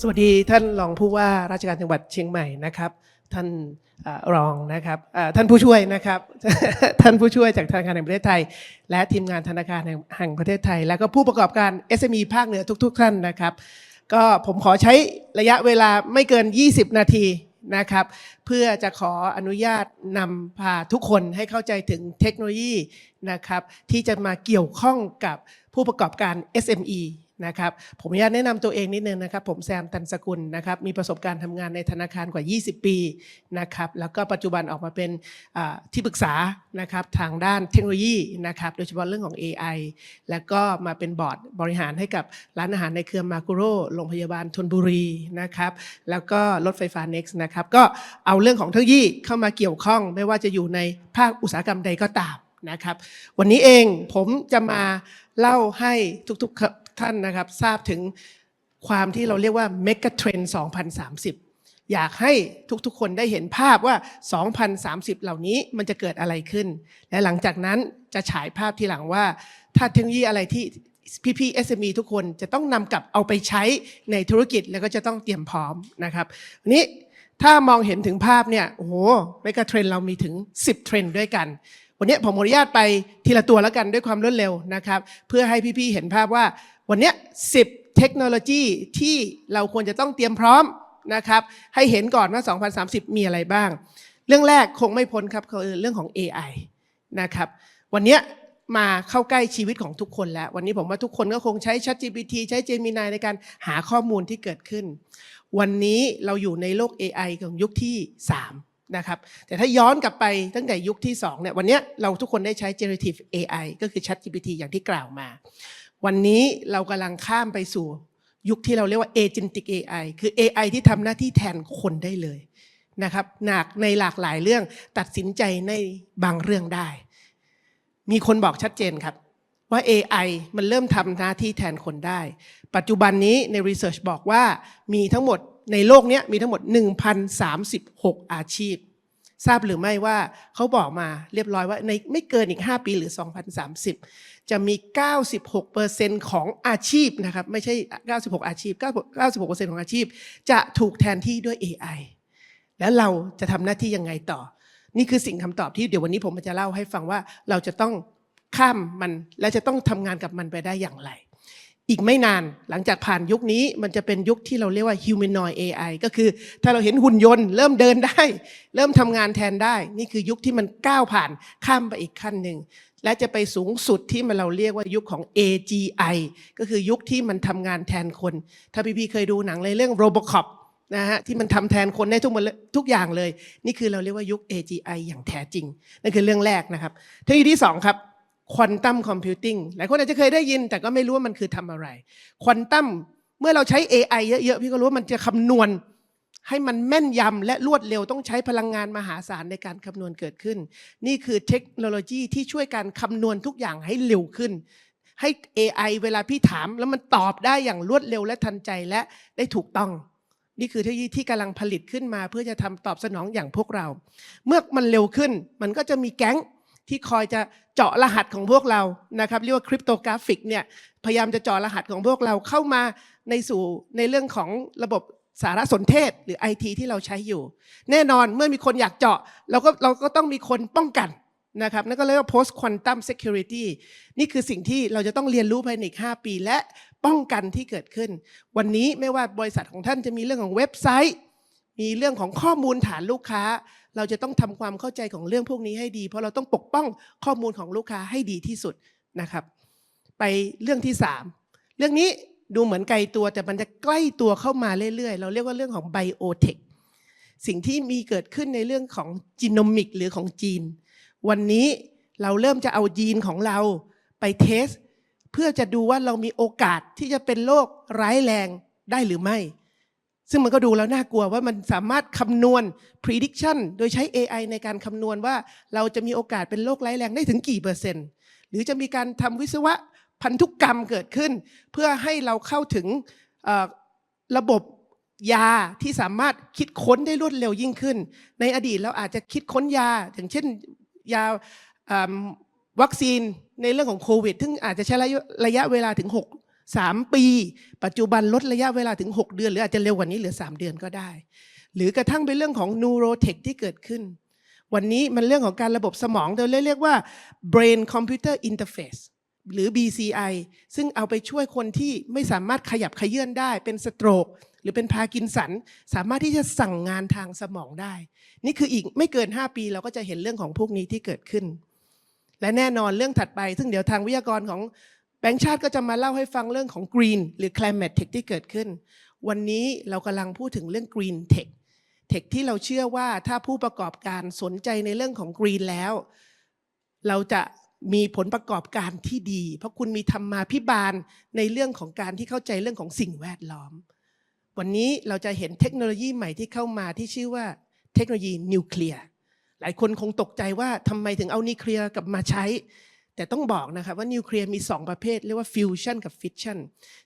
สวัสดีท่านรองผู้ว่าราชการจังหวัดเชียงใหม่นะครับ ท่านอรองนะครับท่านผู้ช่วยนะครับ ท่านผู้ช่วยจากธนาคารแห่งประเทศไทย และทีมงานธนาคารแห่งประเทศไทย แล้วก็ผู้ประกอบการ SME ภาคเหนือทุก ๆ ท่านนะครับ ก็ผมขอใช้ระยะเวลาไม่เกิน 20 นาทีนะครับ เพื่อจะขออนุญาตนำพาทุกคนให้เข้าใจถึงเทคโนโลยีนะครับ ที่จะมาเกี่ยวข้องกับผู้ประกอบการ SME นะครับผมอนุญาตแนะนำตัวเองนิดนึงนะครับ ผมแซมตันสกุลนะครับมีประสบการณ์ทำงานในธนาคารกว่า 20 ปีนะครับแล้วก็ปัจจุบันออกมาเป็นที่ปรึกษานะครับทางด้านเทคโนโลยีนะครับโดยเฉพาะเรื่องของ AI แล้วก็มาเป็นบอร์ดบริหารให้กับร้านอาหารในเครือมากุโรโรงพยาบาลธนบุรีนะครับแล้วก็รถไฟฟ้า Next นะครับก็เอาเรื่องของเทคโนโลยีเข้ามาเกี่ยวข้อง ไม่ว่าจะอยู่ในภาคอุตสาหกรรมใดก็ตามนะครับวันนี้เองผมจะมาเล่าให้ทุกๆ ท่านนะครับทราบถึงความที่เราเรียกว่า Mega Trend 2030 อยากให้ทุกๆ คนได้เห็นภาพว่า 2030 เหล่านี้มันจะเกิดอะไรขึ้น และหลังจากนั้นจะฉายภาพทีหลังว่า ถ้าเทคโนโลยีอะไรที่พี่ๆ SME ทุกคนจะต้องนำกลับเอาไปใช้ในธุรกิจแล้วก็จะต้องเตรียมพร้อมนะครับวันนี้ถ้ามองเห็นถึงภาพเนี่ยโอ้โหเมกะเทรนเรามีถึง 10 เทรนด์ด้วยกัน วันนี้ผมอนุญาตไปทีละตัวแล้วกันด้วยความรวดเร็วนะครับ เพื่อให้พี่ๆ เห็นภาพว่า วันนี้ย10เทคโนโลยีที่เราควรจะต้องเตรียมพร้อมนะครับ ให้เห็นก่อนว่า 2030 มีอะไรบ้าง เรื่องแรกคงไม่พ้นครับคือเรื่องของ AI นะครับ วันนี้มาเข้าใกล้ชีวิตของทุกคนแล้ว วันนี้ผมว่าทุกคนก็คงใช้ ChatGPT ใช้ Gemini ในการหาข้อมูลที่เกิดขึ้น วันนี้เราอยู่ในโลก AI ของยุคที่ 3 นะครับ แต่ถ้าย้อนกลับไปตั้งแต่ยุคที่ 2 เนี่ย วันนี้เราทุกคนได้ใช้ generative AI ก็คือ ChatGPT อย่างที่กล่าวมา วันนี้เรากำลังข้ามไปสู่ยุคที่เราเรียกว่า agentic AI คือ AI ที่ทำหน้าที่แทนคนได้เลยนะครับหนักในหลากหลายเรื่องตัดสินใจในบางเรื่องได้ มีคนบอกชัดเจนครับว่า AI มันเริ่มทำหน้าที่แทนคนได้ ปัจจุบันนี้ใน Research บอกว่ามีทั้งหมดในโลกนี้มีทั้งหมด 1,036 อาชีพ ทราบหรือไม่ว่าเขาบอกมาเรียบร้อยว่าในไม่เกินอีก 5 ปีหรือ 2030 จะมี 96%ของอาชีพนะครับ ไม่ใช่ 96 อาชีพ 96%ของอาชีพ จะถูกแทนที่ด้วย AI แล้วเราจะทำหน้าที่ยังไงต่อ นี่คือสิ่งคำตอบที่เดี๋ยววันนี้ผมจะเล่าให้ฟังว่าเราจะต้องข้ามมันและจะต้องทำงานกับมันไปได้อย่างไร อีกไม่นานหลังจากผ่านยุคนี้มันจะเป็นยุคที่เราเรียกว่า humanoid AI ก็คือถ้าเราเห็นหุ่นยนต์ เริ่มเดินได้ เริ่มทำงานแทนได้ นี่คือยุคที่มันก้าวผ่านข้ามไปอีกขั้นหนึ่ง และจะไปสูงสุดที่มันเราเรียกว่ายุคของ AGI ก็คือยุคที่มันทำงานแทนคน ถ้าพี่ๆเคยดูหนังเลยเรื่อง Robocop นะฮะที่มันทำแทนคนได้ทุกมันทุกอย่างเลย นี่คือเราเรียกว่ายุค AGI อย่างแท้จริงนั่นคือเรื่องแรกนะครับเทคโนโลยีที่สองครับ ควอนตัมคอมพิวติ้งหลายคนอาจจะเคยได้ยิน แต่ก็ไม่รู้ว่ามันคือทำอะไรควอนตัมเมื่อเราใช้ AI เยอะๆ พี่ก็รู้ว่ามันจะคำนวณ ให้มันแม่นยำและรวดเร็วต้องใช้พลังงานมหาศาลในการคำนวณเกิดขึ้น นี่คือเทคโนโลยีที่ช่วยการคำนวณทุกอย่างให้เร็วขึ้น ให้ AI เวลาพี่ถามแล้วมันตอบได้อย่างรวดเร็วและทันใจและได้ถูกต้อง นี่คือเทคโนโลยีที่กำลังผลิตขึ้นมา เพื่อจะทำตอบสนองอย่างพวกเรา เมื่อมันเร็วขึ้น มันก็จะมีแก๊ง ที่คอยจะเจาะรหัสของพวกเรานะครับเรียกว่าคริปโตกราฟิกเนี่ยพยายามจะเจาะรหัสของพวกเราเข้ามาในสู่ในเรื่องของระบบสารสนเทศหรือ IT ที่เราใช้อยู่ แน่นอนเมื่อมีคนอยากเจาะ เราก็เราก็ต้องมีคนป้องกันนะครับนั่นก็เรียกว่า post quantum security นี่คือสิ่งที่เราจะต้องเรียนรู้ภายในอีก 5 ปี และป้องกันที่เกิดขึ้น วันนี้ไม่ว่าบริษัทของท่านจะมีเรื่องของเว็บไซต์ มีเรื่องของข้อมูลฐานลูกค้า เราจะต้องทำความเข้าใจของเรื่องพวกนี้ให้ดี เพราะเราต้องปกป้องข้อมูลของลูกค้าให้ดีที่สุดนะครับ ไปเรื่องที่ 3 เรื่องนี้ดูเหมือนไกลตัวแต่มันจะใกล้ตัวเข้ามาเรื่อยๆ เราเรียกว่าเรื่องของไบโอเทคสิ่งที่มีเกิดขึ้นในเรื่องของจีโนมิกหรือของจีน วันนี้เราเริ่มจะเอายีนของเราไปเทส เพื่อจะดูว่าเรามีโอกาสที่จะเป็นโรคร้ายแรงได้หรือไม่ ซึ่งมันก็ดูแล้วน่ากลัวว่ามันสามารถคำนวณ prediction โดยใช้ AI ในการคำนวณว่าเราจะมีโอกาสเป็นโรคร้ายแรงได้ถึงกี่เปอร์เซ็นต์ หรือจะมีการทำวิศวะพันธุกรรมเกิดขึ้น เพื่อให้เราเข้าถึงระบบยาที่สามารถคิดค้นได้รวดเร็วยิ่งขึ้น ในอดีตเราอาจจะคิดค้นยาอย่างเช่นยาวัคซีนในเรื่องของโควิดซึ่งอาจจะใช้ระยะะยะเวลาถึง 3 ปี ปัจจุบันลดระยะเวลาถึง 6 เดือน หรืออาจจะเร็วกว่านี้เหลือ 3 เดือนก็ได้ หรือกระทั่งเป็นเรื่องของ neurotech ที่เกิดขึ้น วันนี้มันเรื่องของการระบบสมองเราเรียกว่า brain computer interface หรือ BCI ซึ่งเอาไปช่วยคนที่ไม่สามารถขยับขยื่นได้ เป็นสโตรกหรือเป็นพาร์กินสัน สามารถที่จะสั่งงานทางสมองได้ นี่คืออีกไม่เกิน 5 ปีเราก็จะเห็นเรื่องของพวกนี้ที่เกิดขึ้น และแน่นอนเรื่องถัดไป ซึ่งเดี๋ยวทางวิทยากรของ งค์ชาติก็จะมาเล่าให้ฟังเรื่องของ Green หรือ Climate Tech ที่เกิดขึ้น วันนี้เรากำลังพูดถึงเรื่อง Green Tech เทคที่เราเชื่อว่าถ้าผู้ประกอบการสนใจในเรื่องของ Green แล้ว เราจะมีผลประกอบการที่ดี เพราะคุณมีธรรมาพิบาลในเรื่องของการที่เข้าใจเรื่องของสิ่งแวดล้อม วันนี้เราจะเห็นเทคโนโลยีใหม่ที่เข้ามาที่ชื่อว่าเทคโนโลยีนิวเคลียร์หลายคนคงตกใจว่าทำไมถึงเอานิวเคลียร์กลับมาใช้ แต่ต้องบอกนะครับว่านิวเคลียร์มี 2 ประเภท เรียกว่าฟิวชันกับฟิชชัน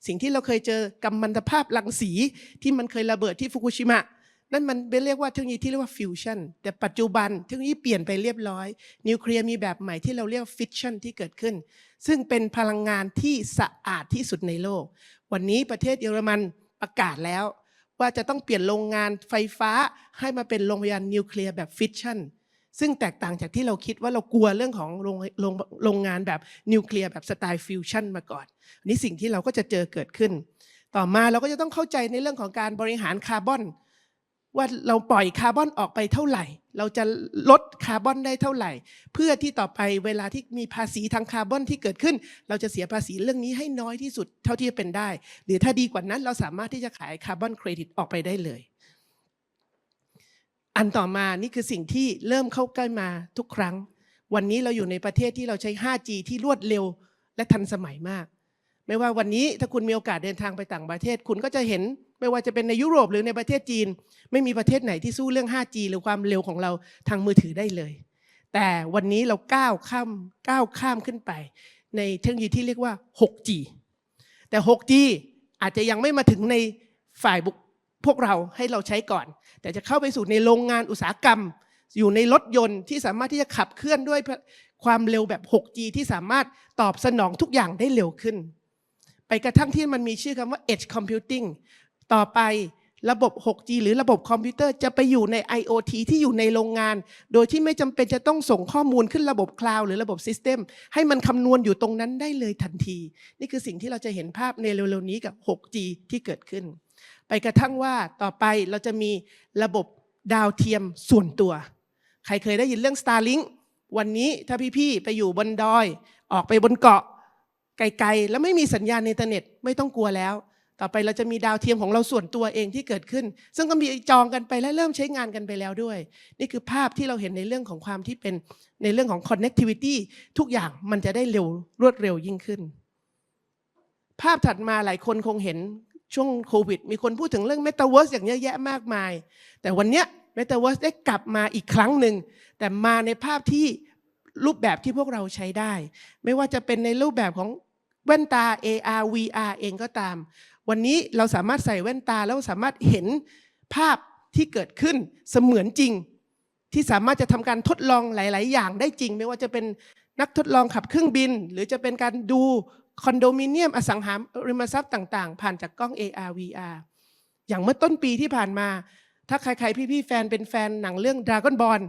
สิ่งที่เราเคยเจอกัมมันตภาพรังสีที่มันเคยระเบิดที่ฟุกุชิมะนั่นมันเป็นเรียกว่าเทคโนโลยีที่เรียกว่าฟิวชันแต่ปัจจุบันเทคโนโลยีเปลี่ยนไปเรียบร้อย นิวเคลียร์มีแบบใหม่ที่เราเรียกฟิชชันที่เกิดขึ้น ซึ่งเป็นพลังงานที่สะอาดที่สุดในโลก วันนี้ประเทศเยอรมันประกาศแล้ว ว่าจะต้องเปลี่ยนโรงงานไฟฟ้าให้มาเป็นโรงพยาบาลนิวเคลียร์แบบฟิชชัน ซึ่งแตกต่างจากที่เราคิดว่าเรากลัวเรื่องของโรงโรงโรงงานแบบนิวเคลียร์แบบสไตล์ฟิวชั่นมาก่อนอันนี้สิ่งที่เราก็จะเจอเกิดขึ้น ต่อมาเราก็จะต้องเข้าใจในเรื่องของการบริหารคาร์บอน ว่าเราปล่อยคาร์บอนออกไปเท่าไหร่ เราจะลดคาร์บอนได้เท่าไหร่ เพื่อที่ต่อไปเวลาที่มีภาษีทางคาร์บอนที่เกิดขึ้น เราจะเสียภาษีเรื่องนี้ให้น้อยที่สุดเท่าที่จะเป็นได้ หรือถ้าดีกว่านั้นเราสามารถที่จะขายคาร์บอนเครดิตออกไปได้เลย อันต่อมานี่คือสิ่งที่เริ่มเข้าใกล้มาทุกครั้ง วันนี้เราอยู่ในประเทศที่เราใช้ 5G ที่รวดเร็วและทันสมัยมาก ไม่ว่าวันนี้ถ้าคุณมีโอกาสเดินทางไปต่างประเทศ คุณก็จะเห็นไม่ว่าจะเป็นในยุโรปหรือในประเทศจีน ไม่มีประเทศไหนที่สู้เรื่อง 5G หรือความเร็วของเราทางมือถือได้เลย แต่วันนี้เราก้าวข้ามก้าวข้ามขึ้นไป ในเทคโนโลยีที่เรียกว่า 6G แต่ 6G อาจจะยังไม่มาถึงในฝ่ายบุค พวกเราให้เราใช้ก่อน แต่จะเข้าไปสู่ในโรงงานอุตสาหกรรม อยู่ในรถยนต์ที่สามารถที่จะขับเคลื่อนด้วยความเร็วแบบ 6G ที่สามารถตอบสนองทุกอย่างได้เร็วขึ้น ไปกระทั่งที่มันมีชื่อคำว่า edge computing ต่อไประบบ 6G หรือระบบคอมพิวเตอร์จะไปอยู่ใน IoT ที่อยู่ในโรงงาน โดยที่ไม่จำเป็นจะต้องส่งข้อมูลขึ้นระบบคลาวด์หรือระบบซิสเต็มให้มันคำนวณอยู่ตรงนั้นได้เลยทันที นี่คือสิ่งที่เราจะเห็นภาพในเร็วๆนี้กับ 6G ที่เกิดขึ้น ไปกระทั่งว่าต่อไปเราจะมีระบบดาวเทียมส่วนตัว ใครเคยได้ยินเรื่อง Starlink วันนี้ถ้าพี่ๆไปอยู่บนดอย ออกไปบนเกาะ ไกลๆ แล้วไม่มีสัญญาณอินเทอร์เน็ตไม่ต้องกลัวแล้ว ต่อไปเราจะมีดาวเทียมของเราส่วนตัวเองที่เกิดขึ้น ซึ่งก็มีจองกันไปและเริ่มใช้งานกันไปแล้วด้วย นี่คือภาพที่เราเห็นในเรื่องของความที่เป็นในเรื่องของ connectivity ทุกอย่างมันจะได้เร็วรวดเร็วยิ่งขึ้น ภาพถัดมาหลายคนคงเห็น ช่วงโควิด มีคนพูดถึงเรื่อง Metaverse อย่างเยอะแยะมากมาย แต่วันเนี้ย Metaverse ได้กลับมาอีกครั้งหนึ่ง แต่มาในภาพที่รูปแบบที่พวกเราใช้ได้ ไม่ว่าจะเป็นในรูปแบบของแว่นตา AR VR เองก็ตาม วันนี้เราสามารถใส่แว่นตาแล้วสามารถเห็นภาพที่เกิดขึ้นเสมือนจริง ที่สามารถจะทำการทดลองหลาย ๆ อย่างได้จริง ไม่ว่าจะเป็นนักทดลองขับเครื่องบิน หรือจะเป็นการดู คอนโดมิเนียมอสังหาริมทรัพย์ต่าง ๆ ผ่านจากกล้อง AR VR อย่างเมื่อต้นปีที่ผ่านมา ถ้าใคร ๆ พี่ๆแฟนเป็นแฟนหนังเรื่อง Dragon Ball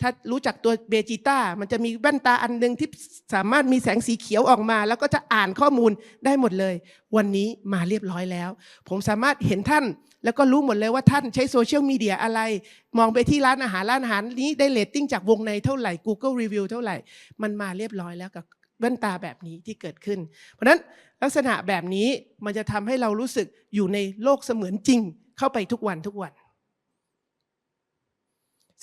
ถ้ารู้จักตัวเบจิต้ามันจะมีแว่นตาอันหนึงที่สามารถมีแสงสีเขียวออกมา แล้วก็จะอ่านข้อมูลได้หมดเลย วันนี้มาเรียบร้อยแล้ว ผมสามารถเห็นท่าน แล้วก็รู้หมดเลยว่าท่านใช้โซเชียลมีเดียอะไร มองไปที่ร้านอาหารร้านอาหารนี้ได้เรตติ้งจากวงในเท่าไหร่ Google Review เท่าไหร่ มันมาเรียบร้อยแล้วกับ แว่นตาแบบนี้ที่เกิดขึ้น เพราะนั้นลักษณะแบบนี้มันจะทำให้เรารู้สึกอยู่ในโลกเสมือนจริง เข้าไปทุกวันทุกวัน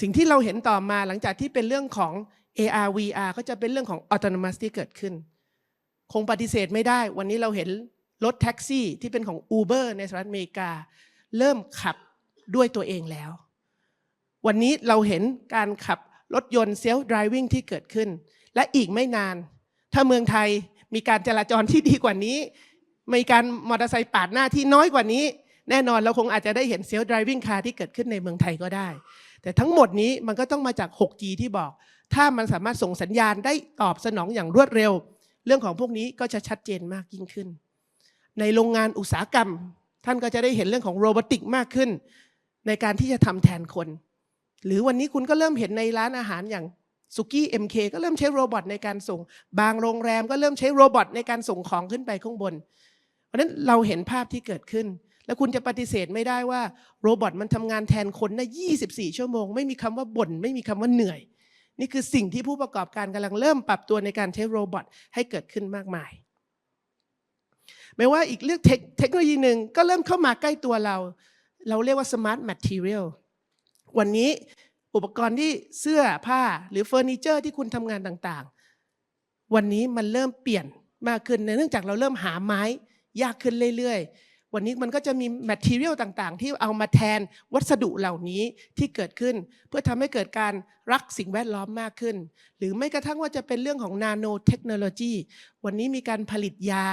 สิ่งที่เราเห็นต่อมาหลังจากที่เป็นเรื่องของ AR VR ก็จะเป็นเรื่องของ autonomous ที่เกิดขึ้น คงปฏิเสธไม่ได้ วันนี้เราเห็นรถแท็กซี่ที่เป็นของ Uber ในสหรัฐอเมริกา เริ่มขับด้วยตัวเองแล้ว วันนี้เราเห็นการขับรถยนต์เซลฟ์ดริวิ่งที่เกิดขึ้น และอีกไม่นาน ถ้าเมืองไทยมีการจราจรที่ดีกว่านี้ มีการมอเตอร์ไซค์ปาดหน้าที่น้อยกว่านี้ แน่นอนเราคงอาจจะได้เห็นเซลฟ์ดริวิ่งคาร์ที่เกิดขึ้นในเมืองไทยก็ได้ แต่ทั้งหมดนี้มันก็ต้องมาจาก 6G ที่บอก ถ้ามันสามารถส่งสัญญาณได้ตอบสนองอย่างรวดเร็ว เรื่องของพวกนี้ก็จะชัดเจนมากยิ่งขึ้น ในโรงงานอุตสาหกรรม ท่านก็จะได้เห็นเรื่องของโรบอติกมากขึ้น ในการที่จะทำแทนคน หรือวันนี้คุณก็เริ่มเห็นในร้านอาหารอย่าง สุกี้ MK ก็เริ่มใช้โรบอทในการส่ง บางโรงแรมก็เริ่มใช้โรบอทในการส่งของขึ้นไปข้างบน เพราะนั้นเราเห็นภาพที่เกิดขึ้น แล้วคุณจะปฏิเสธไม่ได้ว่าโรบอทมันทำงานแทนคนได้ 24 ชั่วโมง ไม่มีคำว่าบ่นไม่มีคำว่าเหนื่อย นี่คือสิ่งที่ผู้ประกอบการกำลังเริ่มปรับตัวในการใช้โรบอทให้เกิดขึ้นมากมายไม่ว่าอีกเรื่องเทคโนโลยีหนึ่งก็เริ่มเข้ามาใกล้ตัวเรา เราเรียกว่า smart material วันนี้ อุปกรณ์ที่เสื้อผ้าหรือเฟอร์นิเจอร์ที่คุณทำงานต่างๆ วันนี้มันเริ่มเปลี่ยนมากขึ้นเนื่องจากเราเริ่มหาไม้ยากขึ้นเรื่อยๆ วันนี้มันก็จะมี material ต่างๆ ที่เอามาแทนวัสดุเหล่านี้ที่เกิดขึ้น เพื่อทำให้เกิดการรักสิ่งแวดล้อมมากขึ้น หรือไม่กระทั่งว่าจะเป็นเรื่องของนาโนเทคโนโลยีวันนี้มีการผลิตยา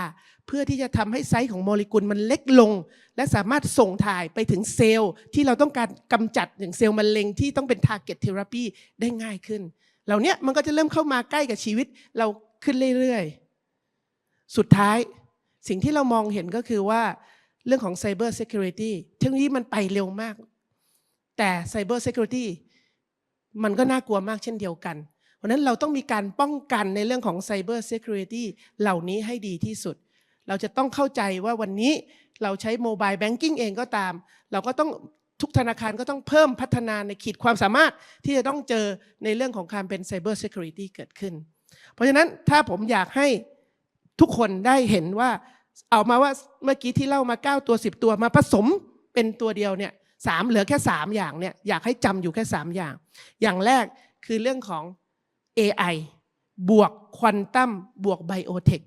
เพื่อที่จะทำให้ไซส์ของโมเลกุลมันเล็กลง และสามารถส่งถ่ายไปถึงเซลล์ที่เราต้องการกำจัดอย่างเซลล์มะเร็งที่ต้องเป็น target therapy ได้ง่ายขึ้น เหล่านี้มันก็จะเริ่มเข้ามาใกล้กับชีวิตเราขึ้นเรื่อยๆ สุดท้ายสิ่งที่เรามองเห็นก็คือว่า เรื่องของ Cyber Security เทคโนโลยีมันไปเร็วมาก แต่ Cyber Security มันก็น่ากลัวมากเช่นเดียวกัน เพราะนั้นเราต้องมีการป้องกันในเรื่องของ Cyber Security เหล่านี้ให้ดีที่สุด เราจะต้องเข้าใจว่าวันนี้เราใช้โมบายแบงกิ้งเองก็ตาม เราก็ต้องทุกธนาคารก็ต้องเพิ่มพัฒนาในขีดความสามารถที่จะต้องเจอในเรื่องของการเป็น Cyber Security เกิดขึ้น เพราะฉะนั้นถ้าผมอยากให้ทุกคนได้เห็นว่า เอามาว่าเมื่อกี้ที่เล่ามา 9 ตัว 10 ตัวมาผสมเป็นตัวเดียวเนี่ยสามเหลือแค่ 3 อย่างเนี่ยอยากให้จำอยู่แค่ 3 อย่าง อย่างแรกคือเรื่องของ AI บวกควอนตัมบวกไบโอเทค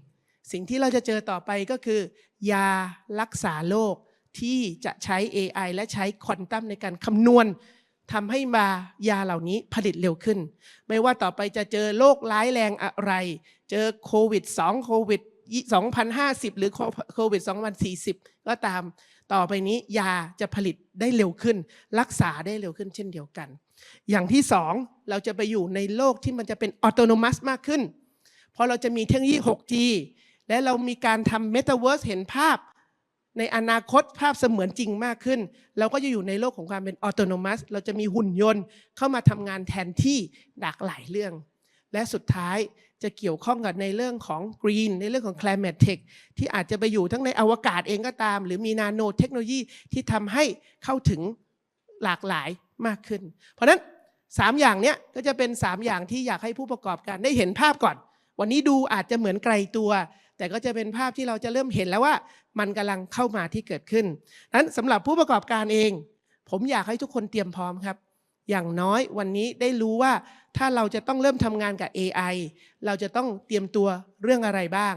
สิ่งที่เราจะเจอต่อไปก็คือ ยารักษาโรคที่จะใช้ AI และใช้ควอนตัมในการคำนวณทำให้มายาเหล่านี้ผลิตเร็วขึ้น ไม่ว่าต่อไปจะเจอโรคร้ายแรงอะไร เจอโควิด2โควิด 2050 หรือโควิด 2040 ก็ตามต่อไปนี้ยาจะผลิตได้เร็วขึ้น รักษาได้เร็วขึ้นเช่นเดียวกัน อย่างที่สองเราจะไปอยู่ในโลกที่มันจะเป็นออโตโนมัสมากขึ้น เพราะเราจะมีเทคโนโลยี 6G และเรามีการทำเมตาเวิร์สเห็นภาพ ในอนาคตภาพเสมือนจริงมากขึ้น เราก็จะอยู่ในโลกของความเป็นออโตโนมัส เราจะมีหุ่นยนต์เข้ามาทำงานแทนที่หลากหลายเรื่อง และสุดท้าย จะเกี่ยวข้องกับในเรื่องของ Green ในเรื่องของ Climate Tech ที่อาจจะไปอยู่ทั้งในอวกาศเองก็ตาม หรือมีนาโนเทคโนโลยีที่ทำให้เข้าถึงหลากหลายมากขึ้น เพราะนั้น 3 อย่างเนี้ยก็จะเป็น 3 อย่างที่อยากให้ผู้ประกอบการได้เห็นภาพก่อน วันนี้ดูอาจจะเหมือนไกลตัว แต่ก็จะเป็นภาพที่เราจะเริ่มเห็นแล้วว่ามันกำลังเข้ามาที่เกิดขึ้นนั้นสำหรับผู้ประกอบการเอง ผมอยากให้ทุกคนเตรียมพร้อมครับ อย่างน้อยวันนี้ได้รู้ว่าถ้าเราจะต้องเริ่มทำงานกับ AI เราจะต้องเตรียมตัวเรื่องอะไรบ้าง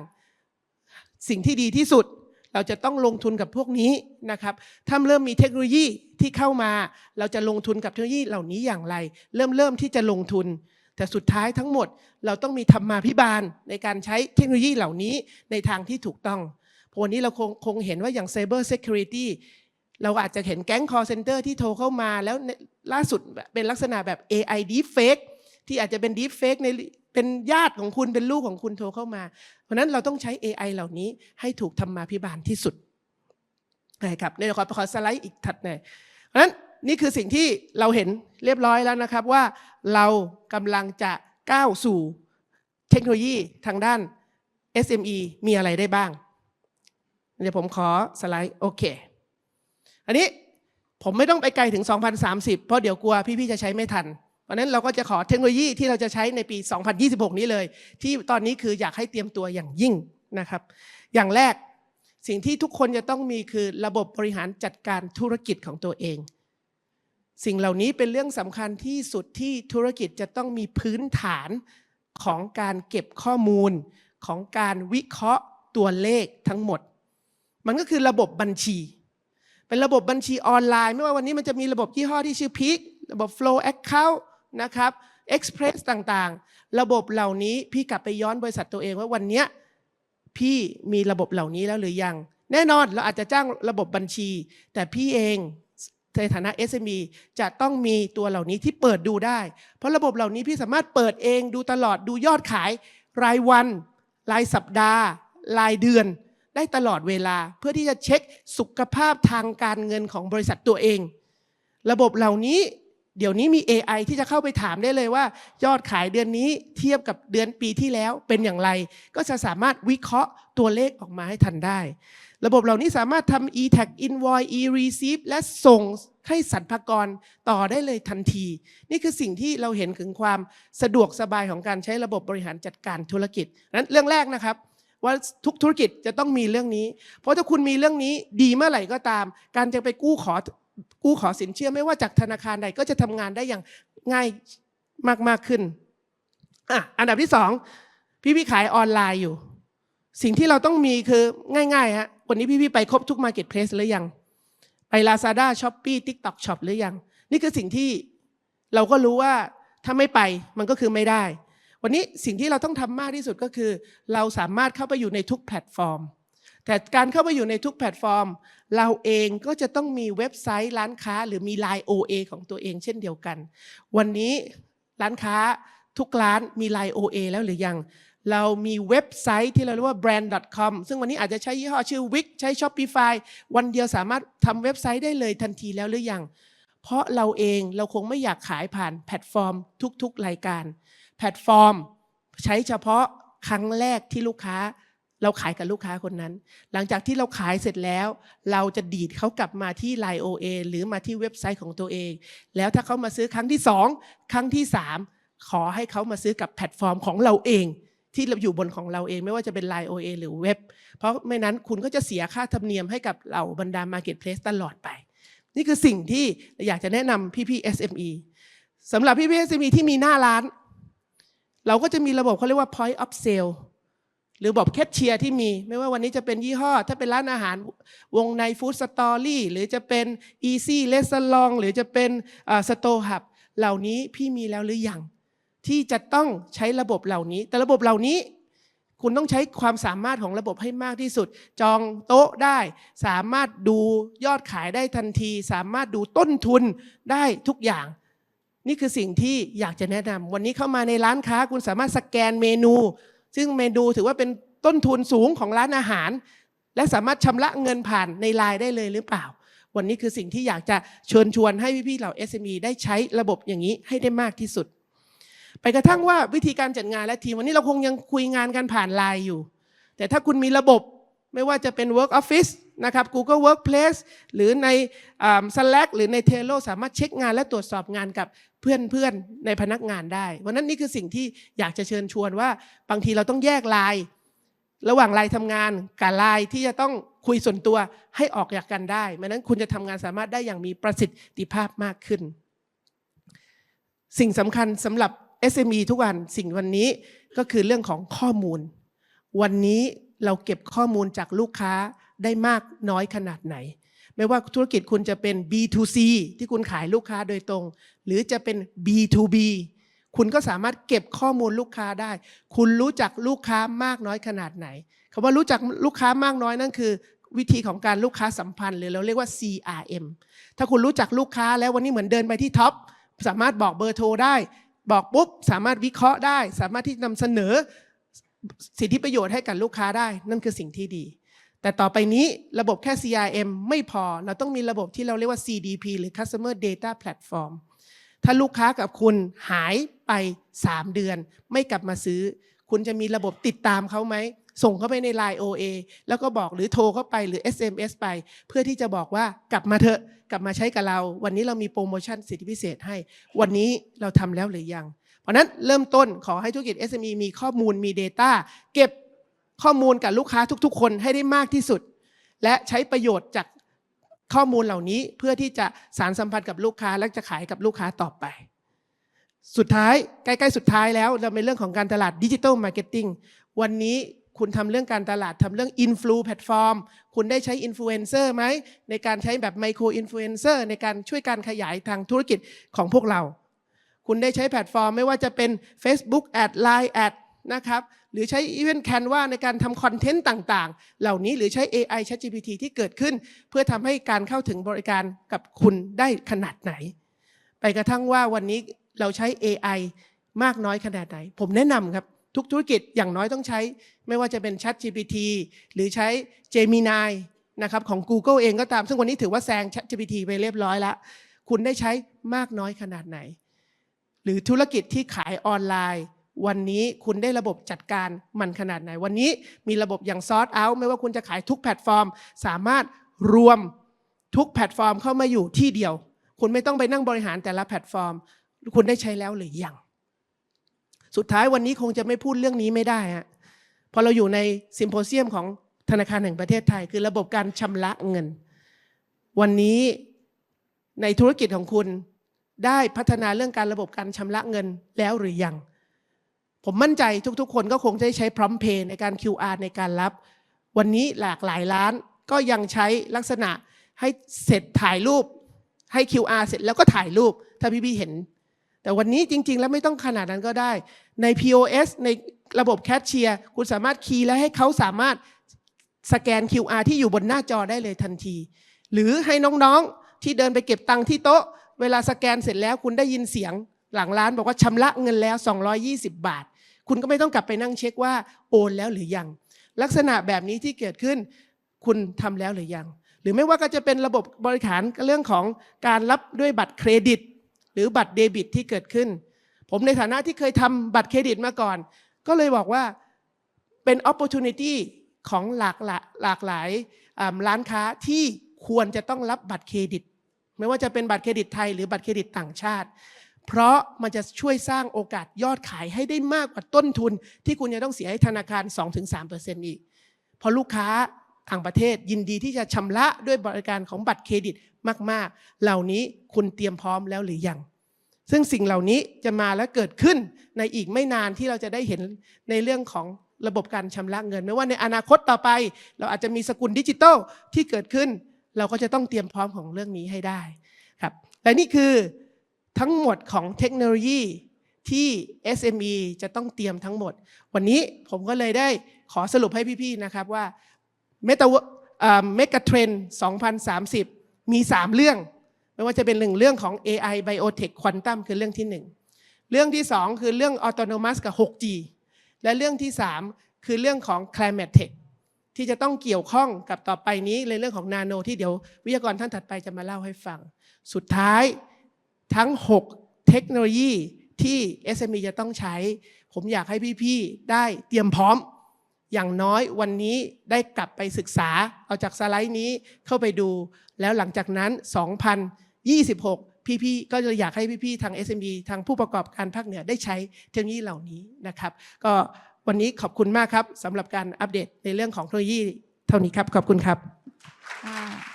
สิ่งที่ดีที่สุดเราจะต้องลงทุนกับพวกนี้นะครับ ถ้าเริ่มมีเทคโนโลยีที่เข้ามา เราจะลงทุนกับเทคโนโลยีเหล่านี้อย่างไร เริ่มเริ่มที่จะลงทุน แต่สุดท้ายทั้งหมด เราต้องมีธรรมาภิบาลในการใช้เทคโนโลยีเหล่านี้ในทางที่ถูกต้องเพราะวันนี้เราคงคงเห็นว่าอย่าง Cyber Security เราอาจจะเห็นแก๊ง call center ที่โทรเข้ามา แล้วล่าสุดเป็นลักษณะแบบ AI deepfake ที่อาจจะเป็น deepfake ในเป็นญาติของคุณเป็นลูกของคุณโทรเข้ามา เพราะนั้นเราต้องใช้ AI เหล่านี้ให้ถูกธรรมาภิบาลที่สุดนะครับในขอขอสไลด์อีกถัดหน่อยเพราะฉะนั้นนี่คือสิ่งที่เราเห็นเรียบร้อยแล้วนะครับว่าเรากำลังจะก้าวสู่เทคโนโลยีทางด้าน SME มีอะไรได้บ้าง เดี๋ยวผมขอสไลด์ โอเค อันนี้ผมไม่ต้องไปไกลถึง 2030 เพราะเดี๋ยวกลัวพี่ๆจะใช้ไม่ทันเพราะนั้นเราก็จะขอเทคโนโลยีที่เราจะใช้ในปี 2026 นี้เลย ที่ตอนนี้คืออยากให้เตรียมตัวอย่างยิ่งนะครับ อย่างแรกสิ่งที่ทุกคนจะต้องมีคือระบบบริหารจัดการธุรกิจของตัวเอง สิ่งเหล่านี้เป็นเรื่องสำคัญที่สุดที่ธุรกิจจะต้องมีพื้นฐานของการเก็บข้อมูลของการวิเคราะห์ตัวเลขทั้งหมด มันก็คือระบบบัญชี เป็นระบบบัญชีออนไลน์ ไม่ว่าวันนี้มันจะมีระบบยี่ห้อที่ชื่อ Peak ระบบ Flow Account นะครับ Express ต่างๆ ระบบเหล่านี้พี่กลับไปย้อนบริษัทตัวเองว่าวันนี้พี่มีระบบเหล่านี้แล้วหรือยัง แน่นอนเราอาจจะจ้างระบบบัญชี แต่พี่เองในฐานะ SME จะต้องมีตัวเหล่านี้ที่เปิดดูได้ เพราะระบบเหล่านี้พี่สามารถเปิดเองดูตลอดดูยอดขาย รายวัน รายสัปดาห์ รายเดือน ได้ตลอดเวลาเพื่อที่จะเช็คสุขภาพทางการเงินของบริษัทตัวเอง ระบบเหล่านี้เดี๋ยวนี้มี AI ที่จะเข้าไปถามได้เลยว่า ยอดขายเดือนนี้เทียบกับเดือนปีที่แล้วเป็นอย่างไร ก็จะสามารถวิเคราะห์ตัวเลขออกมาให้ทันได้ ระบบเหล่านี้สามารถทำ e-tag invoice e-receipt และส่งให้สรรพากรต่อได้เลยทันที นี่คือสิ่งที่เราเห็นถึงความสะดวกสบายของการใช้ระบบบริหารจัดการธุรกิจนั้นเรื่องแรกนะครับ ว่าทุกธุรกิจจะต้องมีเรื่องนี้ เพราะถ้าคุณมีเรื่องนี้ดีเมื่อไหร่ก็ตาม การจะไปกู้ขอกู้ขอสินเชื่อไม่ว่าจากธนาคารใดก็จะทำงานได้อย่างง่ายมากมากขึ้นอะอันดับที่สองพี่พี่ขายออนไลน์อยู่ สิ่งที่เราต้องมีคือง่ายๆฮะวันนี้พี่พี่ไปครบทุกมาร์เก็ตเพลสหรือยัง ไป Lazada s h o p e e TikTok Shop หรือยัง นี่คือสิ่งที่เราก็รู้ว่าถ้าไม่ไปมันก็คือไม่ได้ วันนี้สิ่งที่เราต้องทำมากที่สุดก็คือ เราสามารถเข้าไปอยู่ในทุกแพลตฟอร์ม แต่การเข้าไปอยู่ในทุกแพลตฟอร์ม เราเองก็จะต้องมีเว็บไซต์ร้านค้าหรือมี Line OA ของตัวเองเช่นเดียวกัน วันนี้ร้านค้าทุกร้านมี Line OA แล้วหรือยัง เรามีเว็บไซต์ที่เราเรียกว่า brand.com ซึ่งวันนี้อาจจะใช้ยี่ห้อชื่อ Wix ใช้ Shopify วันเดียวสามารถทำเว็บไซต์ได้เลยทันทีแล้วหรือยัง เพราะเราเองเราคงไม่อยากขายผ่านแพลตฟอร์มทุก ๆ รายการ แพลตฟอร์ม ใช้เฉพาะครั้งแรกที่ลูกค้า เราขายกับลูกค้าคนนั้น หลังจากที่เราขายเสร็จแล้ว เราจะดีดเขากลับมาที่ Line OA หรือมาที่เว็บไซต์ของตัวเอง แล้วถ้าเขามาซื้อครั้งที่สองครั้งที่สามขอให้เขามาซื้อกับแพลตฟอร์มของเราเองที่เราอยู่บนของเราเองไม่ว่าจะเป็น Line OA หรือเว็บ เพราะไม่นั้นคุณก็จะเสียค่าธรรมเนียมให้กับเหล่าบรรดา Marketplace ตลอดไป นี่คือสิ่งที่อยากจะแนะนำพี่ๆ SME สำหรับพี่ๆ SME ที่มีหน้าร้าน เราก็จะมีระบบเขาเรียกว่า point of sale หรือระบบแคชเชียร์ที่มี ไม่ว่าวันนี้จะเป็นยี่ห้อ ถ้าเป็นร้านอาหารวงในฟู้ดสตอรี่หรือจะเป็น Easy r e s t a u r a n t หรือจะเป็นสโตร์หับเหล่านี้พี่มีแล้วหรือยังที่จะต้องใช้ระบบเหล่านี้ แต่ระบบเหล่านี้ คุณต้องใช้ความสามารถของระบบให้มากที่สุด จองโต๊ะได้ สามารถดูยอดขายได้ทันที สามารถดูต้นทุนได้ทุกอย่าง นี่คือสิ่งที่อยากจะแนะนำวันนี้เข้ามาในร้านค้าคุณสามารถสแกนเมนู ซึ่งเมนูถือว่าเป็นต้นทุนสูงของร้านอาหาร และสามารถชำระเงินผ่านในไลน์ได้เลยหรือเปล่า วันนี้คือสิ่งที่อยากจะเชิญชวนให้พี่ๆเหล่า SME ได้ใช้ระบบอย่างนี้ให้ได้มากที่สุด ไปกระทั่งว่าวิธีการจัดงานและทีมวันนี้เราคงยังคุยงานกันผ่านไลน์อยู่ แต่ถ้าคุณมีระบบ ไม่ว่าจะเป็น Work Office นะครับ Google Workplace หรือใน Slack หรือใน Trello สามารถเช็คงานและตรวจสอบงานกับเพื่อนๆในพนักงานได้วันนั้นนี่คือสิ่งที่อยากจะเชิญชวนว่าบางทีเราต้องแยกไลน์ระหว่างไลน์ทำงานกับไลน์ที่จะต้องคุยส่วนตัวให้ออกจากกันได้ไม่นั้นคุณจะทำงานสามารถได้อย่างมีประสิทธิภาพมากขึ้น สิ่งสำคัญสำหรับ SME ทุกวันสิ่งวันนี้ก็คือเรื่องของข้อมูล วันนี้ เราเก็บข้อมูลจากลูกค้าได้มากน้อยขนาดไหน ไม่ว่าธุรกิจคุณจะเป็น B2C ที่คุณขายลูกค้าโดยตรง หรือจะเป็น B2B คุณก็สามารถเก็บข้อมูลลูกค้าได้ คุณรู้จักลูกค้ามากน้อยขนาดไหนคำว่ารู้จักลูกค้ามากน้อยนั่นคือ วิธีของการลูกค้าสัมพันธ์หรือเราเรียกว่า CRM ถ้าคุณรู้จักลูกค้าแล้ววันนี้เหมือนเดินไปที่ท็อปสามารถบอกเบอร์โทรได้ บอกปุ๊บสามารถวิเคราะห์ได้ สามารถที่นำเสนอ สิทธิประโยชน์ให้กับลูกค้าได้ นั่นคือสิ่งที่ดี แต่ต่อไปนี้ระบบแค่ CRM ไม่พอ เราต้องมีระบบที่เราเรียกว่า CDP หรือ Customer Data Platform ถ้าลูกค้ากับคุณหายไป 3 เดือน ไม่กลับมาซื้อ คุณจะมีระบบติดตามเขาไหม ส่งเข้าไปใน Line OA แล้วก็บอกหรือโทรเข้าไปหรือ SMS ไป เพื่อที่จะบอกว่ากลับมาเถอะกลับมาใช้กับเรา วันนี้เรามีโปรโมชั่นสิทธิพิเศษให้ วันนี้เราทำแล้วหรือยัง เพราะนั้นเริ่มต้นขอให้ธุรกิจ SME มีข้อมูลมี Data เก็บข้อมูลกับลูกค้าทุกๆ คนให้ได้มากที่สุด และใช้ประโยชน์จากข้อมูลเหล่านี้เพื่อที่จะสารสัมพันธ์กับลูกค้าและจะขายกับลูกค้าต่อไป สุดท้ายใกล้ๆสุดท้ายแล้วเราเป็นเรื่องของการตลาดดิจิทัลมาร์เก็ตติ้งวันนี้คุณทำเรื่องการตลาดทำเรื่องอินฟลูแพลตฟอร์มคุณได้ใช้อินฟลูเอนเซอร์ไหมในการใช้แบบไมโครอินฟลูเอนเซอร์ในการช่วยการขยายทางธุรกิจของพวกเรา คุณได้ใช้แพลตฟอร์ม ไม่ว่าจะเป็น Facebook Ad Line Ad นะครับหรือใช้อีเวนต์แคนวาในการทำคอนเทนต์ต่างๆ เหล่านี้หรือใช้ AI ChatGPT ที่เกิดขึ้น เพื่อทำให้การเข้าถึงบริการกับคุณได้ขนาดไหน ไปกระทั่งว่าวันนี้เราใช้ AI มากน้อยขนาดไหน ผมแนะนำครับ ทุกธุรกิจอย่างน้อยต้องใช้ ไม่ว่าจะเป็น Chat GPT หรือใช้ Gemini นะครับของ Google เองก็ตาม ซึ่งวันนี้ถือว่าแซง Chat GPT ไปเรียบร้อยแล้ว คุณได้ใช้มากน้อยขนาดไหน หรือธุรกิจที่ขายออนไลน์ วันนี้คุณได้ระบบจัดการมันขนาดไหน วันนี้มีระบบอย่างซอ r เอาไม่ว่าคุณจะขายทุกแพลตฟอร์ม สามารถรวมทุกแพลตฟอร์มเข้ามาอยู่ที่เดียว คุณไม่ต้องไปนั่งบริหารแต่ละแพลตฟอร์ม คุณได้ใช้แล้วหรือยังสุดท้ายวันนี้คงจะไม่พูดเรื่องนี้ไม่ได้ฮะพอเราอยู่ในซิมโพเซียมของธนาคารแห่งประเทศไทย คือระบบการชำระเงิน วันนี้ในธุรกิจของคุณ ได้พัฒนาเรื่องการระบบการชำระเงินแล้วหรือยัง ผมมั่นใจทุกๆ คนก็คงจะได้ใช้พร้อมเพย์ในการ QR ในการรับ วันนี้หลากหลายร้านก็ยังใช้ลักษณะให้เสร็จถ่ายรูปให้ QR เสร็จแล้วก็ถ่ายรูปถ้าพี่ๆเห็น แต่วันนี้จริง ๆ แล้วไม่ต้องขนาดนั้นก็ได้ ใน POS ในระบบแคชเชียร์คุณสามารถคีย์และให้เขาสามารถสแกน QR ที่อยู่บนหน้าจอได้เลยทันที หรือให้น้องๆที่เดินไปเก็บตังค์ที่โต๊ะ เวลาสแกนเสร็จแล้วคุณได้ยินเสียงหลังร้านบอกว่าชำระเงินแล้ว 220 บาท คุณก็ไม่ต้องกลับไปนั่งเช็คว่าโอนแล้วหรือยัง ลักษณะแบบนี้ที่เกิดขึ้น คุณทำแล้วหรือยัง หรือไม่ว่าก็จะเป็นระบบบริการเรื่องของการรับด้วยบัตรเครดิต หรือบัตรเดบิตที่เกิดขึ้น ผมในฐานะที่เคยทำบัตรเครดิตมาก่อน ก็เลยบอกว่าเป็น opportunity ของหลากหลายลากหลายร้านค้าที่ควรจะต้องรับบัตรเครดิต ไม่ว่าจะเป็นบัตรเครดิตไทยหรือบัตรเครดิตต่างชาติ เพราะมันจะช่วยสร้างโอกาสยอดขายให้ได้มากกว่าต้นทุน ที่คุณจะต้องเสียให้ธนาคาร 2-3%อีกเพราะลูกค้าต่างประเทศยินดีที่จะชำระด้วยบริการของบัตรเครดิตมาก ๆ เหล่านี้คุณเตรียมพร้อมแล้วหรือยัง ซึ่งสิ่งเหล่านี้จะมาและเกิดขึ้นในอีกไม่นานที่เราจะได้เห็นในเรื่องของระบบการชำระเงิน ไม่ว่าในอนาคตต่อไป เราอาจจะมีสกุลดิจิทัลที่เกิดขึ้น เราก็จะต้องเตรียมพร้อมของเรื่องนี้ให้ได้ครับและนี่คือทั้งหมดของเทคโนโลยีที่ SME จะต้องเตรียมทั้งหมด วันนี้ผมก็เลยได้ขอสรุปให้พี่ๆนะครับว่าเมตาเมกะเทรน2030 มี 3 เรื่อง ไม่ว่าจะเป็นหนึ่งเรื่องของ AI Biotech Quantum คือเรื่องที่หนึ่งเรื่องที่ 2 คือเรื่อง Autonomous กับ 6G และเรื่องที่ 3 คือเรื่องของ Climate Tech ที่จะต้องเกี่ยวข้องกับต่อไปนี้ในเรื่องของนาโน ที่เดี๋ยววิทยากรท่านถัดไปจะมาเล่าให้ฟัง สุดท้ายทั้ง 6 เทคโนโลยีที่ SME จะต้องใช้ ผมอยากให้พี่ๆ ได้เตรียมพร้อม อย่างน้อยวันนี้ได้กลับไปศึกษา เอาจากสไลด์นี้เข้าไปดู แล้วหลังจากนั้น 2026 พี่ๆ ก็จะอยากให้พี่ๆ ทาง SME ทางผู้ประกอบการภาคเหนือได้ใช้เทคโนโลยีเหล่านี้นะครับ ก็ วันนี้ขอบคุณมากครับสำหรับการอัปเดตในเรื่องของเทคโนโลยีเท่านี้ครับ ขอบคุณครับ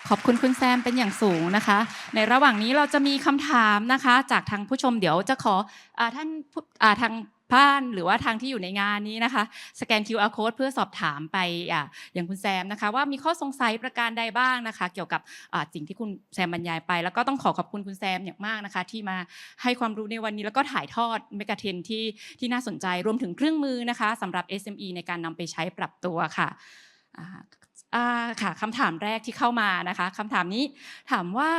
ขอบคุณคุณแซมเป็นอย่างสูงนะคะ ในระหว่างนี้เราจะมีคำถามนะคะ จากทางผู้ชมเดี๋ยวจะขออาท่านผู้อ่าทาง บ้านหรือว่าทางที่อยู่ในงานนี้นะคะ สแกน QR code เพื่อสอบถามไปออย่างคุณแซมนะคะ ว่ามีข้อสงสัยประการใดบ้างนะคะ เกี่ยวกับสิ่งที่คุณแซมบรรยายไป แล้วก็ต้องขอขอบคุณคุณแซมอย่างมากนะคะ ที่มาให้ความรู้ในวันนี้แล้วก็ถ่ายทอดเมกะเทนที่ที่น่าสนใจรวมถึงเครื่องมือนะคะสำหรับ SME ในการนำไปใช้ปรับตัวค่ะค่ะคำถามแรกที่เข้ามานะคะคำถามนี้ถามว่า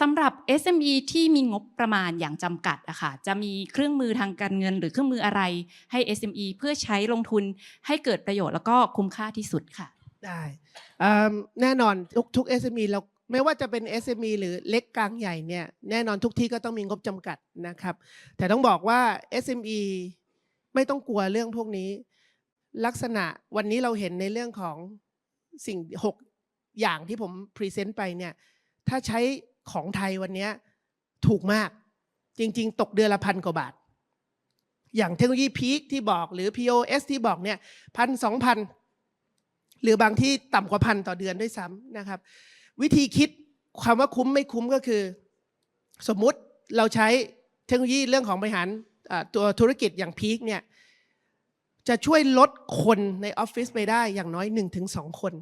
สำหรับ SME ที่มีงบประมาณอย่างจำกัดอะค่ะจะมีเครื่องมือทางการเงิน หรือเครื่องมืออะไรให้ SME เพื่อใช้ลงทุนให้เกิดประโยชน์แล้วก็คุ้มค่าที่สุดค่ะ ได้แน่นอนทุกทุก SME เราไม่ว่าจะเป็น SME หรือเล็กกลางใหญ่เนี่ยแน่นอนทุกที่ก็ต้องมีงบจำกัดนะครับ แต่ต้องบอกว่า SME ไม่ต้องกลัวเรื่องพวกนี้ ลักษณะวันนี้เราเห็นในเรื่องของสิ่ง 6 อย่างที่ผมพรีเซนต์ไปเนี่ย ถ้าใช้ของไทยวันนี้ถูกมาก จริง ๆ ตกเดือนละพันกว่าบาท อย่างเทคโนโลยีพีคที่บอกหรือ POS ที่บอกเนี่ยพันสองพันหรือบางที่ต่ำกว่าพันต่อเดือนด้วยซ้ำนะครับ วิธีคิดความว่าคุ้มไม่คุ้มก็คือ สมมุติเราใช้เทคโนโลยีเรื่องของบริหารตัวธุรกิจอย่างพีคเนี่ยจะช่วยลดคนในออฟฟิศไปได้อย่างน้อย 1-2 คน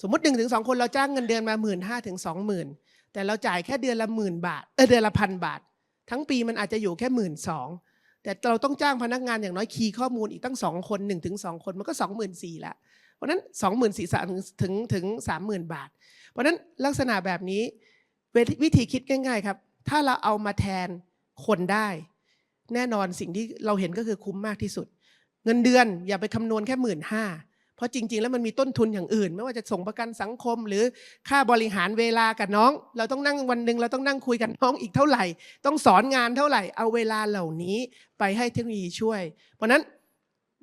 สมมติ1-2คนเราจ้างเงินเดือนมา 1 5ื่นห้าถึงสองหมื่นแต่เราจ่ายแค่เดือนละหมื่นบาทเออเดือนละพันบาท ทั้งปีมันอาจจะอยู่แค่หมื่นสองแต่เราต้องจ้างพนักงานอย่างน้อยคีย์ข้อมูลอีกตั้งสองคน1นถึงสคนมันก็สองหมื่นสี่ละเพราะนั้นสองหมื่นสี่ถึงถึงสามหมื่นบาท เพราะนั้นลักษณะแบบนี้วิธีคิดง่ายๆครับ ถ้าเราเอามาแทนคนได้ แน่นอนสิ่งที่เราเห็นก็คือคุ้มมากที่สุด เงินเดือนอย่าไปคำนวณแค่หมื่นห้า ราะจริง ๆ แล้วมันมีต้นทุนอย่างอื่น ไม่ว่าจะส่งประกันสังคม หรือค่าบริหารเวลากับน้อง เราต้องนั่งวันหนึ่งเราต้องนั่งคุยกับน้องอีกเท่าไหร่ ต้องสอนงานเท่าไหร่ เอาเวลาเหล่านี้ไปให้เทคโนโลยีช่วย เพราะนั้น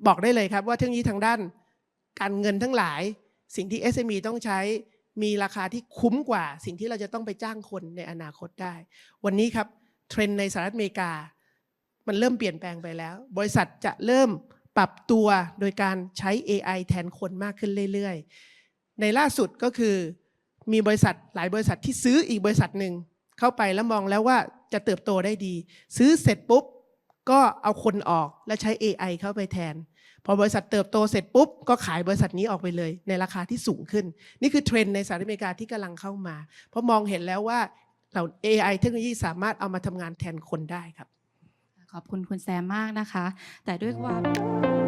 บอกได้เลยครับว่าเทคโนโลยีทางด้าน การเงินทั้งหลาย สิ่งที่ SME ต้องใช้มีราคาที่คุ้มกว่า สิ่งที่เราจะต้องไปจ้างคนในอนาคตได้ วันนี้ครับเทรนด์ในสหรัฐอเมริกา มันเริ่มเปลี่ยนแปลงไปแล้ว บริษัทจะเริ่ม ปรับตัวโดยการใช้ AI แทนคนมากขึ้นเรื่อยๆ ในล่าสุดก็คือมีบริษัทหลายบริษัทที่ซื้ออีกบริษัทหนึ่งเข้าไปแล้วมองแล้วว่าจะเติบโตได้ดี ซื้อเสร็จปุ๊บก็เอาคนออกแล้วใช้ AI เข้าไปแทน พอบริษัทเติบโตเสร็จปุ๊บ ก็ขายบริษัทนี้ออกไปเลย ในราคาที่สูงขึ้น นี่คือเทรนด์ในสหรัฐอเมริกาที่กำลังเข้ามา เพราะมองเห็นแล้วว่าเรา AI เทคโนโลยีสามารถเอามาทำงานแทนคนได้ครับ ขอบคุณคุณแซมมากนะคะ แต่ด้วยความ